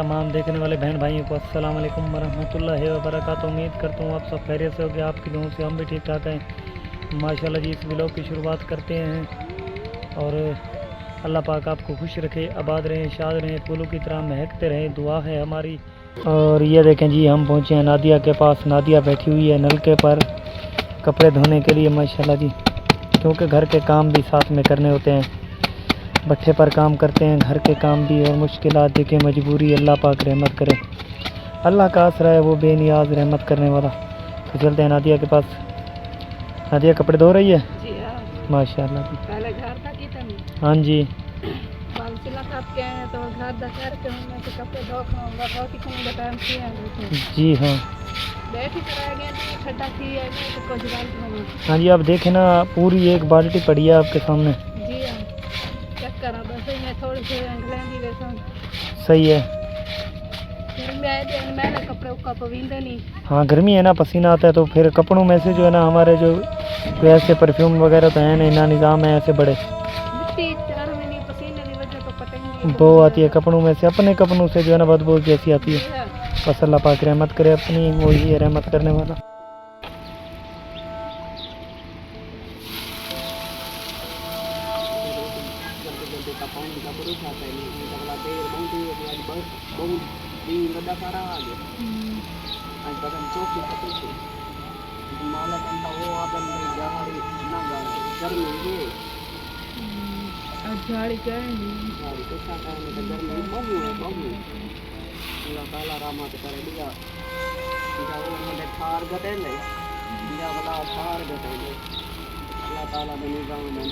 تمام دیکھنے والے بہن بھائیوں کو السلام علیکم ورحمۃ اللہ وبرکاتہ۔ امید کرتا ہوں آپ سب خیریت سے ہوگی آپ کی دونوں سے ہم بھی ٹھیک ٹھاک ہیں۔ ماشاء اللہ جی اس بلاگ کی شروعات کرتے ہیں اور اللہ پاک آپ کو خوش رکھے، آباد رہیں، شاد رہیں، پھولوں کی طرح مہکتے رہیں۔ دعا ہے ہماری۔ اور یہ دیکھیں جی ہم پہنچے ہیں نادیا کے پاس۔ نادیا بیٹھی ہوئی ہے نلکے پر کپڑے دھونے کے لیے، ماشاءاللہ جی۔ کیونکہ گھر کے کام بھی ساتھ میں کرنے ہوتے ہیں۔ بٹھے پر کام کرتے ہیں گھر کے کام بھی اور مشکلات دیکھیں مجبوری اللہ پاک رحمت کرے۔ اللہ کا آسرا ہے وہ بے نیاز رحمت کرنے والا۔ تو چلتے ہیں نادیہ کے پاس۔ نادیہ کپڑے دھو رہی ہے؟ ماشاء اللہ ہاں جی۔ جی ہاں۔ ہاں جی آپ دیکھیں نا پوری ایک بالٹی پڑی ہے آپ کے سامنے۔ صحیح ہے۔ ہاں گرمی ہے نا پسینہ آتا ہے تو پھر کپڑوں میں سے جو ہے نا ہمارے جو ایسے پرفیوم وغیرہ تو ہیں نا نظام ہے ایسے بڑے۔ بو آتی ہے کپڑوں میں سے اپنے کپڑوں سے جو ہے نا بدبو جیسی آتی ہے۔ بس اللہ پاک رحمت کرے اپنی وہی ہے رحمت کرنے والا۔ કાંઈ બધા પરોઠા થાય ને પેલા બેર બહુ જોઈએ એટલે બસ બહુ દી બધા સારા આવે અને બધા ચોખ્ખી થતી છે. માલક અંતા ઓ આગળ નહીં જવાડી ના ગાડે. ગરમી જોઈએ અજાળી કહે અજાળી કશા કહે ને તો ગરમી બહુ બહુ. પેલા કાલા રામા તો કરે બીજા બીજા ઓ મને ઠાર ગટે ને બીજા બધા ઠાર ગટે ને. અલ્લાહ તાલા બની ગાઉં મને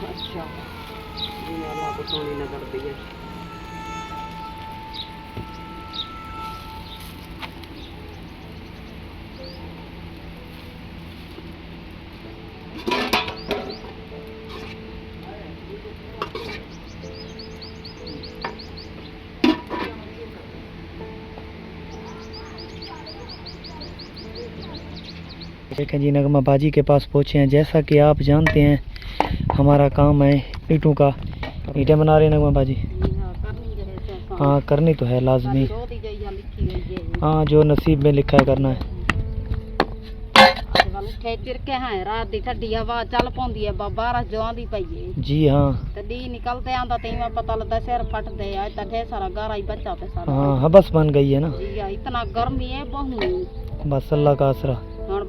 جی دیکھیں جی نغمہ باجی کے پاس پہنچے ہیں۔ جیسا کہ آپ جانتے ہیں ہمارا کام ہے اینٹوں کا۔ اینٹیں بنا رہے ہیں باجی ہاں کرنی تو ہے لازمی۔ ہاں جو نصیب میں لکھا ہے کرنا ہے۔ جی ہاں۔ ہاں بس بن گئی ہے نا۔ بس اللہ کا آسرا۔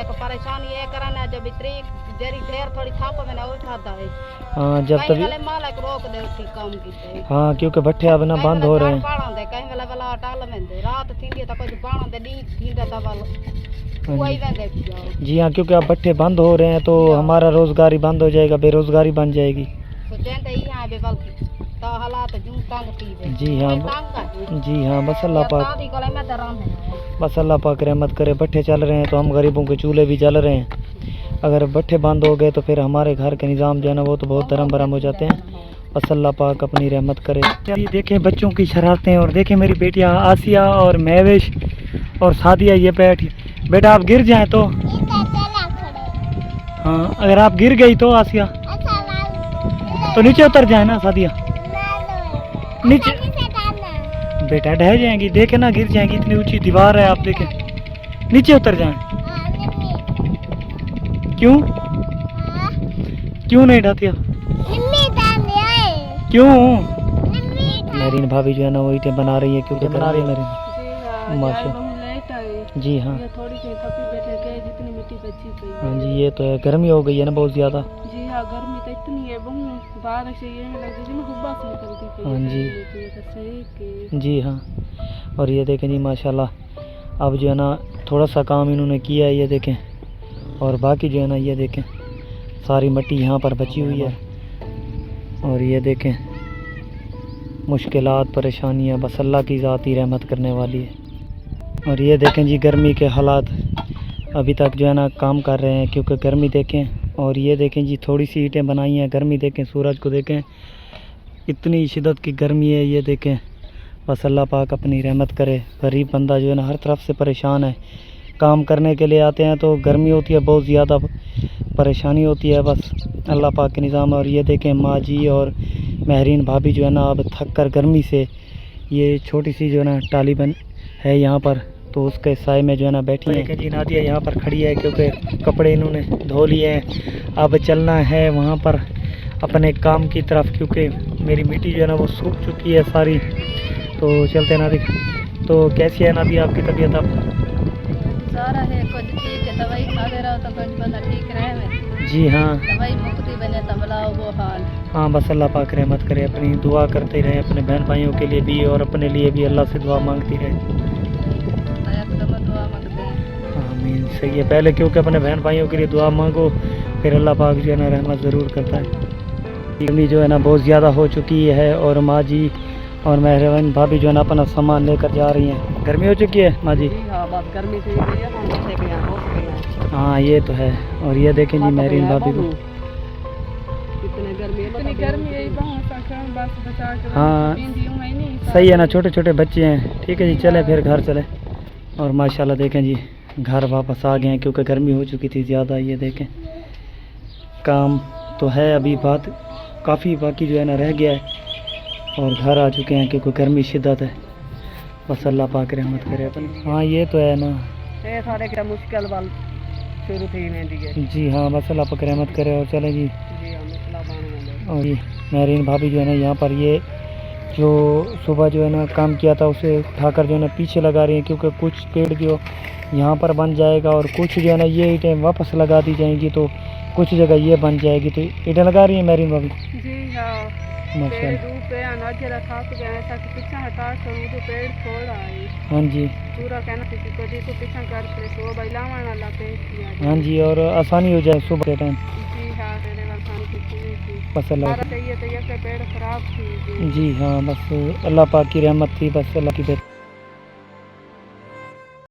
ایک پریشانی کرنا جب اتری جری دیر تھوڑی تھاپ میں نہ اٹھا دا ہے ہاں جب تبھی مالک روک دے کام ہاں کیونکہ بٹھے اب نہ بند ہو رہے ہیں کہیں ٹال میں دے رات تا کچھ دے تا جی ہاں کیونکہ اب بٹھے بند ہو رہے ہیں تو ہمارا روزگاری بند ہو جائے گا بے روزگاری بن جائے گی جی ہاں جی ہاں بس اللہ پاک بس اللہ پاک رحمت کرے بٹھے چل رہے ہیں تو ہم غریبوں کے چولہے بھی جل رہے ہیں اگر بٹھے بند ہو گئے تو پھر ہمارے گھر کے نظام جو ہے نا وہ تو بہت درم برم ہو جاتے ہیں بس اللہ پاک اپنی رحمت کرے چلیے دیکھیں بچوں کی شرارتیں اور دیکھیں میری بیٹیاں آسیہ اور مہوش اور سادیہ یہ بیٹھ بیٹا آپ گر جائیں تو ہاں اگر آپ گر گئی تو آسیہ تو نیچے اتر جائیں نا سادیہ نیچے بیٹا ڈہ جائیں گی دیکھیں نا گر جائیں گی اتنی اونچی دیوار ہے آپ دیکھیں نیچے اتر جائیں کیوں کیوں نہیں ڈھاتیا کیوں میرین بھابھی جو ہے نا وہ اینٹیں بنا رہی ہے کیونکہ بنا رہی ہے میرین ماشاء جی ہاں۔ ہاں جی یہ تو ہے گرمی ہو گئی ہے نا بہت زیادہ۔ جی ہاں گرمی تو اتنی ہاں جی۔ جی ہاں۔ اور یہ دیکھیں جی ماشاء اللہ اب جو ہے نا تھوڑا سا کام انہوں نے کیا ہے یہ دیکھیں۔ اور باقی جو ہے نا یہ دیکھیں۔ ساری مٹی یہاں پر بچی ہوئی ہے۔ اور یہ دیکھیں مشکلات پریشانیاں بس اللہ کی ذاتی رحمت کرنے والی ہے۔ اور یہ دیکھیں جی گرمی کے حالات ابھی تک جو ہے نا کام کر رہے ہیں کیونکہ گرمی دیکھیں اور یہ دیکھیں جی تھوڑی سی اینٹیں بنائی ہیں، گرمی دیکھیں، سورج کو دیکھیں۔ اتنی شدت کی گرمی ہے یہ دیکھیں۔ بس اللہ پاک اپنی رحمت کرے۔ غریب بندہ جو ہے نا ہر طرف سے پریشان ہے۔ کام کرنے کے لیے آتے ہیں تو گرمی ہوتی ہے، بہت زیادہ پریشانی ہوتی ہے۔ بس اللہ پاک کے نظام اور یہ دیکھیں ماں جی اور مہرین بھابھی جو ہے نا اب تھک کر گرمی سے یہ چھوٹی سی جو ہے نا ٹالی بن ہے یہاں پر تو اس کے سائے میں جو ہے نا بیٹھی ہیں۔ جی نادیہ یہاں پر کھڑی ہے کیونکہ کپڑے انہوں نے دھو لیے ہیں۔ اب چلنا ہے وہاں پر اپنے کام کی طرف کیونکہ میری مٹی جو ہے نا وہ سوکھ چکی ہے ساری۔ تو چلتے ہیں نادی تو کیسی ہے نادی آپ کی طبیعت اب سارا ہے کچھ ٹھیک ہے دوائی کھا دے رہا ہو تو کچھ بندہ ٹھیک رہے میں جی ہاں۔ دوائی مکتی بنے تو بلاؤ وہ حال۔ ہاں بس اللہ پاک رحمت کرے اپنی دعا کرتے رہیں اپنے بہن بھائیوں کے لیے بھی اور اپنے لیے بھی اللہ سے دعا مانگتی رہے۔ صحیح ہے۔ پہلے کیونکہ اپنے بہن بھائیوں کے لیے دعا مانگو پھر اللہ پاک جو ہے نا رحمت ضرور کرتا ہے۔ گرمی جو ہے نا بہت زیادہ ہو چکی ہے اور ماں جی اور مہربان بھابھی جو ہے نا اپنا سامان لے کر جا رہی ہیں۔ گرمی ہو چکی ہے ماں جی؟ جی ہاں گرمی ہاں یہ تو ہے۔ اور یہ دیکھیں جی مہرین بھابھی کو۔ ہاں صحیح ہے نا چھوٹے چھوٹے بچے ہیں۔ ٹھیک ہے جی چلیں پھر گھر چلیں۔ اور ماشاءاللہ دیکھیں جی۔ گھر واپس آ گئے ہیں کیونکہ گرمی ہو چکی تھی زیادہ یہ دیکھیں۔ کام تو ہے ابھی بات کافی باقی جو ہے نا رہ گیا ہے اور گھر آ چکے ہیں کیونکہ گرمی شدت ہے۔ بس اللہ پاک رحمت کرے اپنی ہاں یہ تو ہے نا۔ مشکل شروع تھی جی ہاں بس اللہ پاک رحمت کرے اور چلیں جی۔ جی والے اور مہرین بھابھی جو ہے نا یہاں پر یہ جو صبح جو ہے نا کام کیا تھا اسے اٹھا کر جو ہے نا پیچھے لگا رہی ہیں کیونکہ کچھ پیڑ جو یہاں پر بن جائے گا اور کچھ جو ہے نا یہ اینٹیں واپس لگا دی جائیں گی تو کچھ جگہ یہ بن جائے گی۔ تو اینٹیں لگا رہی ہیں مہرین بھابھی جی ہاں۔ ہاں جی۔ ہاں جی اور آسانی ہو جائے صبح کے ٹائم۔ جی۔ ہمارا چاہیے یہ کہ پیڑ خراب تھی جی جی ہاں بس اللہ پاک کی رحمت تھی بس اللہ کی بہت